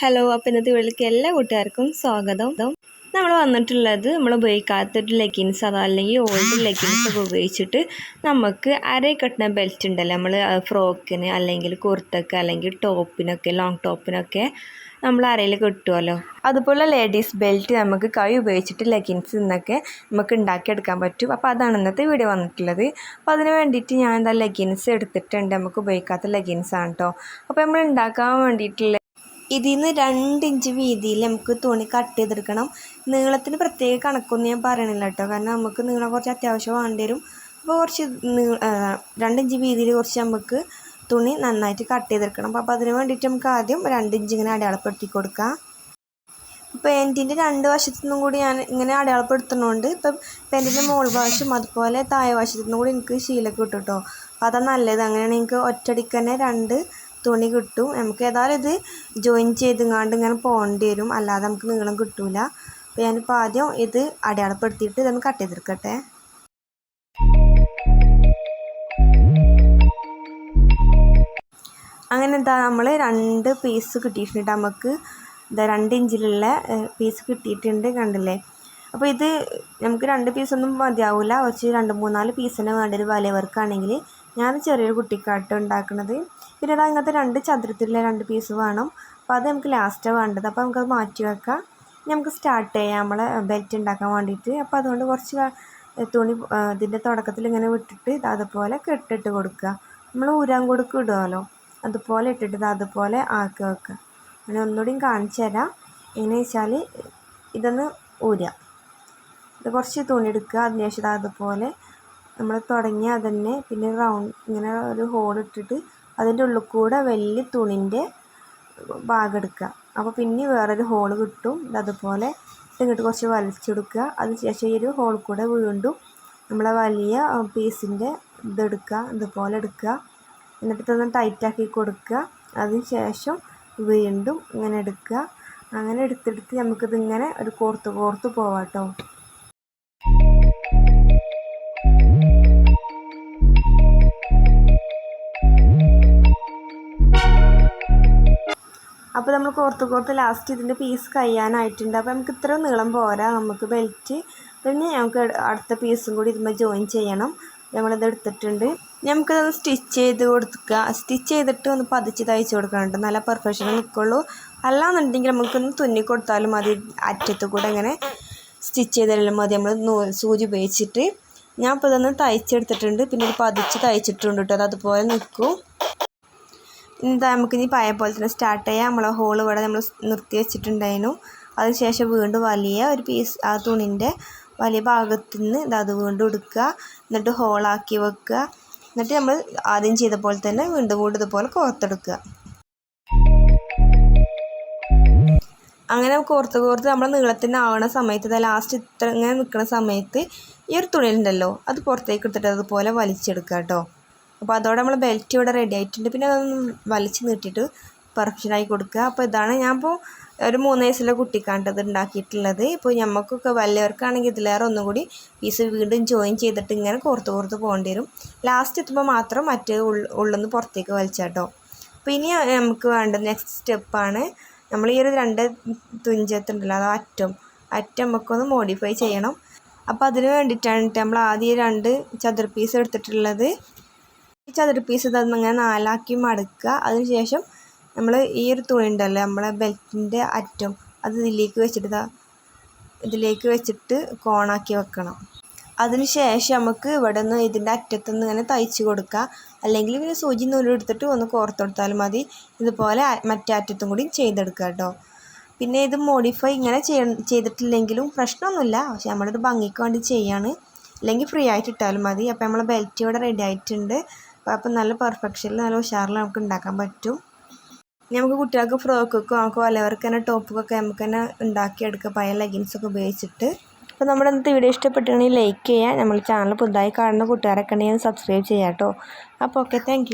Hello അപ്പോൾ ഇന്നത്തെ വീട്ടിലേക്ക് എല്ലാ കൂട്ടുകാർക്കും സ്വാഗതം. നമ്മൾ വന്നിട്ടുള്ളത് നമ്മൾ ഉപയോഗിക്കാത്തൊരു ലെഗിൻസ് അതോ അല്ലെങ്കിൽ ഓൾഡ് ലെഗിൻസ് ഒക്കെ ഉപയോഗിച്ചിട്ട് നമുക്ക് അരേ കെട്ടുന്ന ബെൽറ്റ് ഉണ്ടല്ലോ. നമ്മൾ ഫ്രോക്കിന് അല്ലെങ്കിൽ കുർത്തക്ക് അല്ലെങ്കിൽ ടോപ്പിനൊക്കെ ലോങ് ടോപ്പിനൊക്കെ നമ്മൾ അരയിൽ കിട്ടുമല്ലോ അതുപോലെ ലേഡീസ് ബെൽറ്റ് നമുക്ക് കൈ ഉപയോഗിച്ചിട്ട് ലെഗിൻസ് നിന്നൊക്കെ നമുക്ക് ഉണ്ടാക്കിയെടുക്കാൻ പറ്റും. അപ്പോൾ അതാണ് ഇന്നത്തെ വീഡിയോ വന്നിട്ടുള്ളത്. അപ്പോൾ അതിന് വേണ്ടിയിട്ട് ഞാൻ എന്താ ലെഗിൻസ് എടുത്തിട്ടുണ്ട്. നമുക്ക് ഉപയോഗിക്കാത്ത ലെഗിൻസ് ആണ് കേട്ടോ അപ്പോൾ നമ്മൾ ഉണ്ടാക്കാൻ വേണ്ടിയിട്ടുള്ള ഇതിൽ നിന്ന് രണ്ട് ഇഞ്ച് വീതിയിൽ നമുക്ക് തുണി കട്ട് ചെയ്തെടുക്കണം. നീളത്തിന് പ്രത്യേക കണക്കൊന്നും ഞാൻ പറയണില്ല കേട്ടോ കാരണം നമുക്ക് നീളം കുറച്ച് അത്യാവശ്യം വേണ്ടി വരും. അപ്പോൾ കുറച്ച് രണ്ട് ഇഞ്ച് വീതിയിൽ കുറച്ച് നമുക്ക് തുണി നന്നായിട്ട് കട്ട് ചെയ്തെടുക്കണം. അപ്പോൾ അതിന് വേണ്ടിയിട്ട് നമുക്ക് ആദ്യം രണ്ട് ഇഞ്ച് ഇങ്ങനെ അടയാളപ്പെടുത്തി കൊടുക്കാം. പെന്റിന്റെ രണ്ട് വശത്തു നിന്നും കൂടി ഞാൻ ഇങ്ങനെ അടയാളപ്പെടുത്തുന്നുണ്ട്. ഇപ്പം പെന്റിന്റെ മോൾ വശം അതുപോലെ താഴെ വശത്തു നിന്നും കൂടി എനിക്ക് ശീലം കിട്ടും കേട്ടോ അപ്പോൾ അതാണ് നല്ലത്. അങ്ങനെയാണെങ്കിൽ എനിക്ക് ഒറ്റടിക്ക് തന്നെ രണ്ട് തുണി കിട്ടും. നമുക്ക് ഏതായാലും ഇത് ജോയിൻ ചെയ്തുങ്ങാണ്ട് ഇങ്ങനെ പോകേണ്ടി വരും. അല്ലാതെ നമുക്ക് നീളം കിട്ടൂല. അപ്പോൾ ഞാനിപ്പോൾ ആദ്യം ഇത് അടയാളപ്പെടുത്തിയിട്ട് ഇതൊന്ന് കട്ട് ചെയ്തെടുക്കട്ടെ. അങ്ങനെ എന്താ നമ്മൾ രണ്ട് പീസ് കിട്ടിയിട്ടുണ്ട് നമുക്ക്. എന്താ രണ്ട് ഇഞ്ചിലുള്ള പീസ് കിട്ടിയിട്ടുണ്ട് കണ്ടില്ലേ? അപ്പോൾ ഇത് നമുക്ക് രണ്ട് പീസൊന്നും മതിയാവില്ല കുറച്ച് രണ്ട് മൂന്നാൽ പീസിന് വേണ്ട ഒരു വലിയവർക്കാണെങ്കിൽ ഞാൻ ചെറിയൊരു കുട്ടിക്കാട്ട് ഉണ്ടാക്കുന്നത് പിന്നെ അത് അങ്ങനത്തെ രണ്ട് ചതുരത്തിലുള്ള രണ്ട് പീസ് വേണം. അപ്പോൾ അത് നമുക്ക് ലാസ്റ്റ് വേണ്ടത്. അപ്പോൾ നമുക്കത് മാറ്റി വെക്കാം. ഇനി നമുക്ക് സ്റ്റാർട്ട് ചെയ്യാം നമ്മളെ ബെൽറ്റ് ഉണ്ടാക്കാൻ വേണ്ടിയിട്ട്. അപ്പോൾ അതുകൊണ്ട് കുറച്ച് തുണി ഇതിന്റെ തുടക്കത്തിൽ ഇങ്ങനെ വിട്ടിട്ട് അതുപോലെ കെട്ടിട്ട് കൊടുക്കുക. നമ്മൾ ഊരാൻ കൊടുക്കും ഇടുമല്ലോ അതുപോലെ ഇട്ടിട്ട് അതുപോലെ ആക്കി വെക്കുക. അങ്ങനെ ഒന്നുകൂടിയും കാണിച്ചു തരാം. എങ്ങനെ വെച്ചാൽ ഇതൊന്ന് ഊരുക ഇത് കുറച്ച് തുണി എടുക്കുക. അതിനുശേഷം അതുപോലെ നമ്മൾ തുടങ്ങി അതന്നെ. പിന്നെ റൗണ്ട് ഇങ്ങനെ ഒരു ഹോൾ ഇട്ടിട്ട് അതിന്റെ ഉള്ളിൽ കൂടെ വലിയ തുണിന്റെ ഭാഗം എടുക്കുക അപ്പോൾ പിന്നെ വേറൊരു ഹോൾ കിട്ടും. അതുപോലെ ഇങ്ങോട്ട് കുറച്ച് വലിച്ചെടുക്കുക. അതിന് ശേഷം ഈ ഒരു ഹോൾ കൂടെ വീണ്ടും നമ്മളെ വലിയ പീസിന്റെ ഇതെടുക്കുക ഇതുപോലെ എടുക്കുക. എന്നിട്ട് ഇതൊന്ന് ടൈറ്റാക്കി കൊടുക്കുക. അതിന് ശേഷം വീണ്ടും ഇങ്ങനെ എടുക്കുക. അങ്ങനെ എടുത്തെടുത്ത് നമുക്കിതിങ്ങനെ ഒരു കോർത്ത് കോർത്ത് പോവാം കേട്ടോ അപ്പോൾ നമ്മൾ കോർത്ത് കോർത്ത് ലാസ്റ്റ് ഇതിന്റെ പീസ് കഴിയാനായിട്ടുണ്ട്. അപ്പോൾ നമുക്ക് ഇത്ര നീളം പോരാ. നമുക്ക് ബെൽറ്റ് പിന്നെ നമുക്ക് അടുത്ത പീസും കൂടി ഇതുമ്പോൾ ജോയിൻ ചെയ്യണം. നമ്മളിത് എടുത്തിട്ടുണ്ട്. നമുക്കതൊന്ന് സ്റ്റിച്ച് ചെയ്ത് കൊടുക്കുക. സ്റ്റിച്ച് ചെയ്തിട്ട് ഒന്ന് പതിച്ച് തയ്ച്ച് കൊടുക്കണം നല്ല പെർഫെക്ഷൻ നിൽക്കുള്ളൂ. അല്ലാന്നുണ്ടെങ്കിൽ നമുക്കൊന്ന് തുന്നി കൊടുത്താലും മതി. അറ്റത്ത് കൂടെ ഇങ്ങനെ സ്റ്റിച്ച് ചെയ്താലും മതി. നമ്മൾ സൂചി ഉപയോഗിച്ചിട്ട്. ഞാൻ ഇപ്പോൾ ഇതൊന്ന് തയ്ച്ചെടുത്തിട്ടുണ്ട്. പിന്നെ ഒരു പതിച്ച് തയ്ച്ചിട്ടുണ്ട് കേട്ടോ. അത് അതുപോലെ നിൽക്കും. എന്താ നമുക്കിനി പഴയ പോലെ തന്നെ സ്റ്റാർട്ട് ചെയ്യാം. നമ്മളെ ഹോൾ ഇവിടെ നമ്മൾ നിർത്തി വെച്ചിട്ടുണ്ടായിരുന്നു. അതിനുശേഷം വീണ്ടും വലിയ ഒരു പീസ് ആ തുണിന്റെ വലിയ ഭാഗത്തു നിന്ന് അത് വീണ്ടും എടുക്കുക. എന്നിട്ട് ഹോളാക്കി വെക്കുക. എന്നിട്ട് നമ്മൾ ആദ്യം ചെയ്ത പോലെ തന്നെ വീണ്ടും വീണ്ടും ഇതുപോലെ കോർത്തെടുക്കുക അങ്ങനെ കോർത്ത് കോർത്ത് നമ്മൾ നീളത്തിന് ആവണ സമയത്ത് ലാസ്റ്റ് ഇത്ര ഇങ്ങനെ നിൽക്കുന്ന സമയത്ത് ഈ ഒരു തുണിയിലുണ്ടല്ലോ അത് പുറത്തേക്ക് എടുത്തിട്ട് അതുപോലെ വലിച്ചെടുക്കുക കേട്ടോ. അപ്പോൾ അതോടെ നമ്മൾ ബെൽറ്റ് ഇവിടെ റെഡി ആയിട്ടുണ്ട്. പിന്നെ അതൊന്ന് വലിച്ചു നീട്ടിയിട്ട് പെർഫെക്ഷനായി കൊടുക്കുക. അപ്പോൾ ഇതാണ് ഞാൻ ഇപ്പോൾ ഒരു മൂന്ന് വയസ്സിലെ കുട്ടിക്കാണ്ടത് ഉണ്ടാക്കിയിട്ടുള്ളത്. ഇപ്പോൾ നമുക്കൊക്കെ വലിയവർക്കാണെങ്കിൽ ഇതിലേറെ ഒന്നും കൂടി പീസ് വീണ്ടും ജോയിൻ ചെയ്തിട്ട് ഇങ്ങനെ കോർത്ത് കോർത്ത് പോകേണ്ടി വരും. ലാസ്റ്റ് എത്തുമ്പോൾ മാത്രം മറ്റേ ഉള്ളിൽ പുറത്തേക്ക് വലിച്ചാട്ടോ. അപ്പോൾ ഇനി നമുക്ക് വേണ്ട നെക്സ്റ്റ് സ്റ്റെപ്പാണ് നമ്മൾ ഈ ഒരു രണ്ട് തുഞ്ചത്തുണ്ടല്ലോ അത് അറ്റം. അറ്റം നമുക്കൊന്ന് മോഡിഫൈ ചെയ്യണം. അപ്പോൾ അതിന് വേണ്ടിയിട്ടാണ് നമ്മൾ ആദ്യം രണ്ട് ചതുർ പീസ് എടുത്തിട്ടുള്ളത്. ചതുര പീസ് ഇങ്ങനെ നാലാക്കി മടക്കുക. അതിനുശേഷം നമ്മൾ ഈ ഒരു തുണി ഉണ്ടല്ലോ നമ്മളെ ബെൽറ്റിന്റെ അറ്റം അത് ഇതിലേക്ക് വെച്ചിട്ട് ഇതിലേക്ക് വെച്ചിട്ട് കോണാക്കി വെക്കണം. അതിനുശേഷം നമുക്ക് ഇവിടെ നിന്ന് ഇതിന്റെ അറ്റത്തുനിന്ന് ഇങ്ങനെ തയ്ച്ച് കൊടുക്കുക. അല്ലെങ്കിൽ പിന്നെ സൂചി നൂലെടുത്തിട്ട് ഒന്ന് കോർത്തെടുത്താലും മതി. ഇതുപോലെ മറ്റേ അറ്റത്തും കൂടി ചെയ്തെടുക്കുക കേട്ടോ. പിന്നെ ഇത് മോഡിഫൈ ഇങ്ങനെ ചെയ്തിട്ടില്ലെങ്കിലും പ്രശ്നമൊന്നുമില്ല. പക്ഷെ നമ്മളൊരു ഭംഗിക്ക് വേണ്ടി ചെയ്യാണ്. അല്ലെങ്കിൽ ഫ്രീ ആയിട്ട് ഇട്ടാലും മതി. അപ്പോൾ നമ്മളെ ബെൽറ്റ് ഇവിടെ റെഡി ആയിട്ടുണ്ട്. അപ്പം നല്ല പെർഫെക്ഷനിൽ നല്ല ഉഷാറിൽ നമുക്ക് ഉണ്ടാക്കാൻ പറ്റും. നമുക്ക് കുട്ടികൾക്ക് ഫ്രോക്കൊക്കെ നമുക്ക് വലവർക്ക് തന്നെ ടോപ്പൊക്കെ നമുക്ക് തന്നെ ഉണ്ടാക്കിയെടുക്കുക പഴയ ലെഗിൻസൊക്കെ ഉപയോഗിച്ചിട്ട്. അപ്പോൾ നമ്മുടെ ഇന്നത്തെ വീഡിയോ ഇഷ്ടപ്പെട്ടിട്ടുണ്ടെങ്കിൽ ലൈക്ക് ചെയ്യുക നമ്മൾ ചാനൽ പുതുതായി കാണുന്ന കൂട്ടുകാരൊക്കെ ഉണ്ടെങ്കിൽ സബ്സ്ക്രൈബ് ചെയ്യാം കേട്ടോ അപ്പോൾ ഓക്കെ താങ്ക്